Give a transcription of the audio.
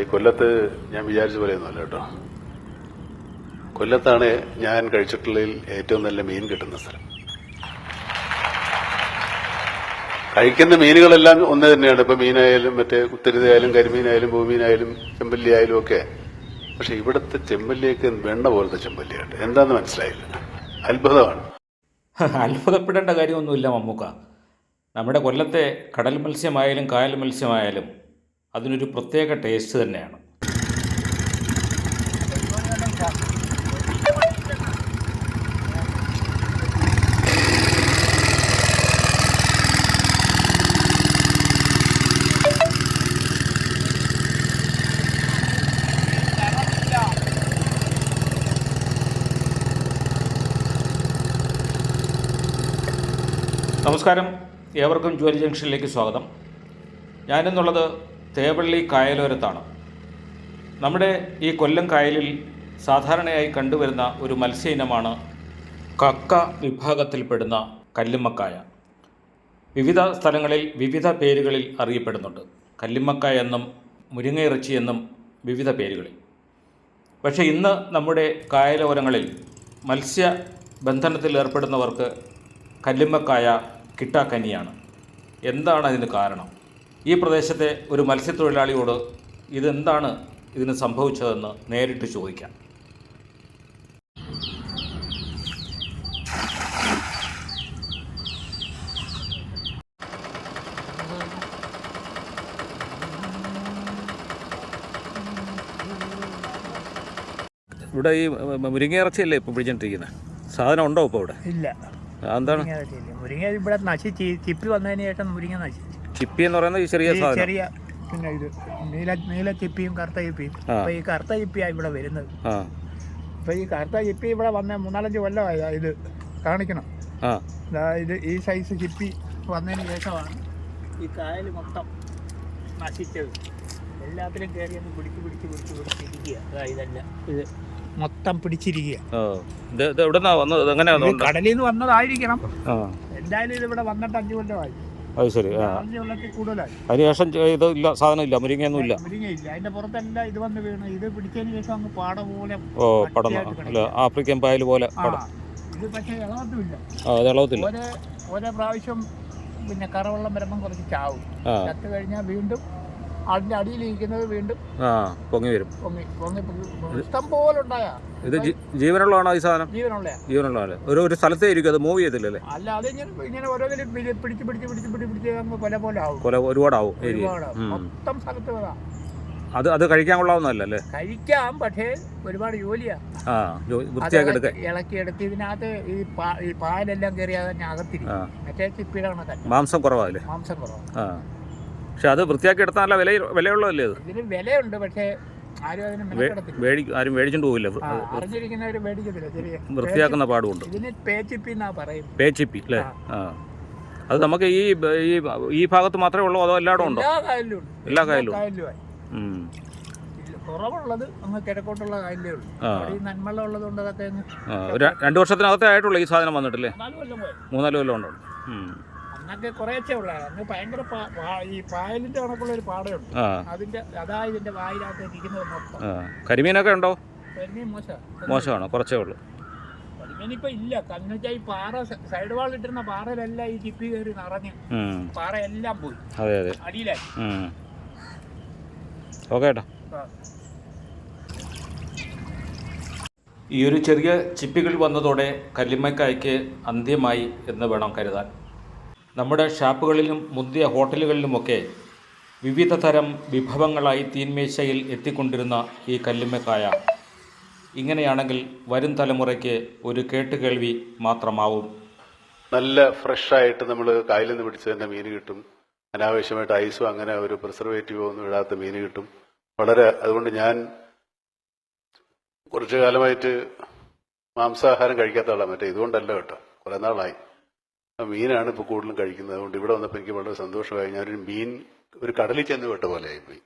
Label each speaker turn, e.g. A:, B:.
A: ഈ കൊല്ലത്ത് ഞാൻ വിചാരിച്ച പോലെയൊന്നുമല്ല കേട്ടോ. കൊല്ലത്താണ് ഞാൻ കഴിച്ചിട്ടുള്ളതിൽ ഏറ്റവും നല്ല മീൻ കിട്ടുന്ന സ്ഥലം. കഴിക്കുന്ന മീനുകളെല്ലാം ഒന്ന് തന്നെയാണ്. ഇപ്പൊ മീനായാലും മറ്റേ കുത്തരുതയായാലും കരിമീനായാലും ഭൂമീനായാലും ചെമ്പല്ലി ആയാലും ഒക്കെ. പക്ഷെ ഇവിടുത്തെ ചെമ്പല്ലിയൊക്കെ വെണ്ണ പോലത്തെ ചെമ്പല്ലിയാണ് എന്താന്ന് മനസ്സിലായില്ല. അത്ഭുതമാണ്.
B: അത്ഭുതപ്പെടേണ്ട കാര്യമൊന്നുമില്ല മമ്മൂക്ക. നമ്മുടെ കൊല്ലത്തെ കടൽ മത്സ്യമായാലും കായൽ മത്സ്യമായാലും അതിനൊരു പ്രത്യേക ടേസ്റ്റ് തന്നെയാണ്. നമസ്കാരം. ഏവർക്കും ജോലി ജംഗ്ഷനിലേക്ക് സ്വാഗതം. ഞാനെന്നുള്ളത് തേവള്ളി കായലോരത്താണ്. നമ്മുടെ ഈ കൊല്ലം കായലിൽ സാധാരണയായി കണ്ടുവരുന്ന ഒരു മത്സ്യ ഇനമാണ് കക്ക വിഭാഗത്തിൽപ്പെടുന്ന കല്ലുമ്മക്കായ. വിവിധ സ്ഥലങ്ങളിൽ വിവിധ പേരുകളിൽ അറിയപ്പെടുന്നുണ്ട്. കല്ലുമ്മക്കായ എന്നും മുരിങ്ങയിറച്ചി എന്നും വിവിധ പേരുകളിൽ. പക്ഷേ ഇന്ന് നമ്മുടെ കായലോരങ്ങളിൽ മത്സ്യ ബന്ധനത്തിൽ ഏർപ്പെടുന്നവർക്ക് കല്ലുമ്മക്കായ കിട്ടാക്കനിയാണ്. എന്താണ് അതിന് കാരണം? ഈ പ്രദേശത്തെ ഒരു മത്സ്യത്തൊഴിലാളിയോട് ഇതെന്താണ് ഇതിന് സംഭവിച്ചതെന്ന് നേരിട്ട് ചോദിക്കാം. ഇവിടെ ഈ മുരിങ്ങ ഇറച്ചിയല്ലേ ഇപ്പോൾ പിടിച്ചിട്ടിരിക്കുന്നത് സാധനം ഉണ്ടോ ഇപ്പോൾ ഇവിടെ?
C: ഇല്ല.
B: എന്താണ്
C: മുരിങ്ങ ഇവിടെ നശിച്ച് ചിപ്പി വന്നതിന് ശേഷം മുരിങ്ങ നശിച്ചു.
B: ചിപ്പി എന്ന് പറയുന്നത് ഈ ചെറിയ
C: ഈ
B: സാധനം.
C: ചെറിയ പിന്നെ ഇത് നീല നീല ചിപ്പിയും കറുത്ത ചിപ്പിയും.
B: ആ.
C: അപ്പൊ ഈ കറുത്ത ചിപ്പിയാണ് ഇവിടെ വരുന്നത്.
B: ആ.
C: അപ്പൊ ഈ കറുത്ത ചിപ്പി ഇവിടെ വന്ന മൂന്നാലഞ്ച് കൊല്ലമായി ഇത് കാണിക്കണം.
B: ആ.
C: ദാ ഇത് ഈ സൈസ് ചിപ്പി വന്നതിന് ശേഷമാണ് ഈ കായൽ മൊത്തം നശിച്ചത്. എല്ലാത്തിലും കയറി ഒന്ന് പിടിച്ച് പിടിച്ച് പിടിച്ച് പിടിച്ചിരിക്കുക അതാ ഇതല്ല. ഇത് മൊത്തം പിടിച്ചിരിക്കുക.
B: ഓ. ഇത് ഇത് എവിടെ നിന്നാണ് വന്നത് എങ്ങനെയാ
C: ഇത് കടലിൽ നിന്ന് വന്നതായിരിക്കണം.
B: ആ.
C: എന്തായാലും ഇത് ഇവിടെ വന്നിട്ട് അഞ്ചു കൊല്ലമായി.
B: അത് ശരി ആ. അതിനുശേഷം ചെ- ഇത് ഇല്ല സാധനം ഇല്ല മുരിങ്ങയൊന്നും ഇല്ല
C: മുരിങ്ങയില്ല. അതിന്റെ പുറത്തെല്ലാം ഇത് വന്ന് വീണ്. ഇത് പിടിച്ചതിന് ശേഷം അങ്ങ് പാട പോലെ
B: ഓ പടന്ന അല്ല ആഫ്രിക്കൻ പായൽ പോലെ പടം
C: ഇത് പക്ഷേ ഇളവത്തുമില്ല
B: ആ അത് ഇളവത്തില്ല.
C: ഓരോ പ്രാവശ്യം പിന്നെ കറവെള്ളം വരുമ്പം കുറച്ച് ചാവും. ചത്ത് കഴിഞ്ഞാൽ വീണ്ടും അതിന്റെ അടിയിലിരിക്കുന്നത് വീണ്ടും
B: ആ പൊങ്ങി വരും.
C: പൊങ്ങി പൊങ്ങി ഇഷ്ടം പോലെ ഉണ്ടായാ.
B: ഇത് ജീവനുള്ളതാണോ ഈ സാധനം?
C: ജീവനുള്ള
B: ജീവനുള്ളതാണ്. ഒരു ഒരു സ്ഥലത്തേ ഇരിക്കും അത് മൂവ് ചെയ്തില്ലല്ലേ
C: അല്ല? അത് ഇങ്ങനെ ഓരോന്നിലും പിടി- പിടിച്ച് പിടിച്ച് പിടിച്ച് പിടിച്ച് പിടിച്ച് കൊല പോലെ ആവും.
B: കൊല ഒരുപാടാവും ഏരിയ
C: മൊത്തം സ്ഥലത്ത് വരാം
B: അത് അത് കഴിക്കാൻ കൊള്ളാവുന്നതല്ല
C: കഴിക്കാം പക്ഷേ ഒരുപാട് ജോലിയാ.
B: ആ വൃത്തിയാക്കി എടുക്കാൻ.
C: ഇളക്കിയെടുത്ത് ഇതിനകത്ത് ഈ ഈ പാലെല്ലാം അകത്തിരിക്കും
B: ആ.
C: മറ്റേ കണക്കല്ല
B: മാംസം കുറവാ
C: മാംസം കുറവാ.
B: പക്ഷെ അത് വൃത്തിയാക്കി എടുത്താൽ നല്ല വില വിലയുള്ളതല്ലേ അത്?
C: ഇതിന് വിലയുണ്ട് പക്ഷേ ആരും അതിന് മെനക്കെടത്തില്ല.
B: മേടി ആരും
C: ആ, മേടിക്കത്തില്ല
B: വൃത്തിയാക്കുന്ന പാടുമുണ്ട്.
C: ഇതിന് പേച്ചിപ്പി എന്നാ പറയും.
B: പേച്ചിപ്പി അല്ലേ? ആ. അത് നമുക്ക് ഈ ഈ ഈ ഭാഗത്ത് മാത്രമേ ഉള്ളൂ അതോ എല്ലായിടും ഉണ്ടോ?
C: എല്ലാ കായലിലും ഉണ്ട്.
B: എല്ലാ കായലിലും ഉണ്ട്.
C: കായലിലുമായി.
B: ഉം.
C: ഇല്ല, കുറവുള്ളത് അങ്ങ് കിഴക്കോട്ടുള്ള കായലിലേ ഉള്ളൂ.
B: ആ.
C: അവിടെ ഈ നന്മള്ള ഉള്ളത് കൊണ്ട് അതൊക്കെ അങ്ങ്
B: ആ, ഒരു രണ്ട് വർഷത്തിനകത്തേ ആയിട്ടുള്ളൂ ഈ സാധനം വന്നിട്ടില്ലേ
C: നാല് കൊല്ലം പോയി.
B: മൂന്നാൽ കൊല്ലം ഉണ്ടോ? ഉം.
C: അന്നൊക്കെ കുറേച്ചേ ഉള്ള. അന്ന് ഭയങ്കര ഈ പായലിന്റെ കണക്കുള്ള ഒരു പാടയുണ്ട്. അതിന്റെ അതാ ഇതിന്റെ വായിലകത്ത് ഇരിക്കുന്നത് മൊത്തം.
B: ആ. കരിമീനൊക്കെ ഉണ്ടോ?
C: കരിമീൻ മോശം.
B: മോശമാണോ? കുറച്ചേ ഉള്ളൂ.
C: കരിമീനിപ്പോ ഇല്ല. കാരണം വെച്ചാൽ ഈ പാറ സൈഡ് വാൾ ഇട്ടിരുന്ന പാറയിലെല്ലാം ഈ ചിപ്പി കയറി നിറഞ്ഞ്
B: പാറ
C: എല്ലാം പോയി.
B: അതെ അതെ.
C: അടിയിലായി.
B: ഓക്കെ ഏട്ടാ ഈ ഒരു ചെറിയ ചിപ്പികൾ വന്നതോടെ കല്ലിമ്മക്കായ്ക്ക് അന്ത്യമായി എന്ന് വേണം കരുതാൻ. നമ്മുടെ ഷാപ്പുകളിലും മുന്തിയ ഹോട്ടലുകളിലുമൊക്കെ വിവിധ തരം വിഭവങ്ങളായി തീന്മേശയിൽ എത്തിക്കൊണ്ടിരുന്ന ഈ കല്ലുമ്മക്കായ. ഇങ്ങനെയാണെങ്കിൽ വരും തലമുറയ്ക്ക് ഒരു കേട്ടുകേൾവി മാത്രമാവും.
A: നല്ല ഫ്രഷായിട്ട് നമ്മൾ കായലിൽ നിന്ന് പിടിച്ച് തന്നെ മീൻ കിട്ടും. അനാവശ്യമായിട്ട് ഐസോ അങ്ങനെ ഒരു പ്രിസർവേറ്റീവോ ഒന്നും ഇടാത്ത മീൻ കിട്ടും. വളരെ അതുകൊണ്ട് ഞാൻ കുറച്ചു കാലമായിട്ട് മാംസാഹാരം കഴിക്കാത്ത ആളാണ്. മറ്റേ ഇതുകൊണ്ടല്ല കേട്ടോ. കുറെ നാളായി. മീനാണ് ഇപ്പോൾ കൂടുതലും കഴിക്കുന്നത്. അതുകൊണ്ട് ഇവിടെ വന്നപ്പോൾ എനിക്ക് വളരെ സന്തോഷമായി. ഞാനൊരു മീൻ ഒരു കടലിൽ ചെന്ന് വിട്ട പോലെ ആയിപ്പോയി.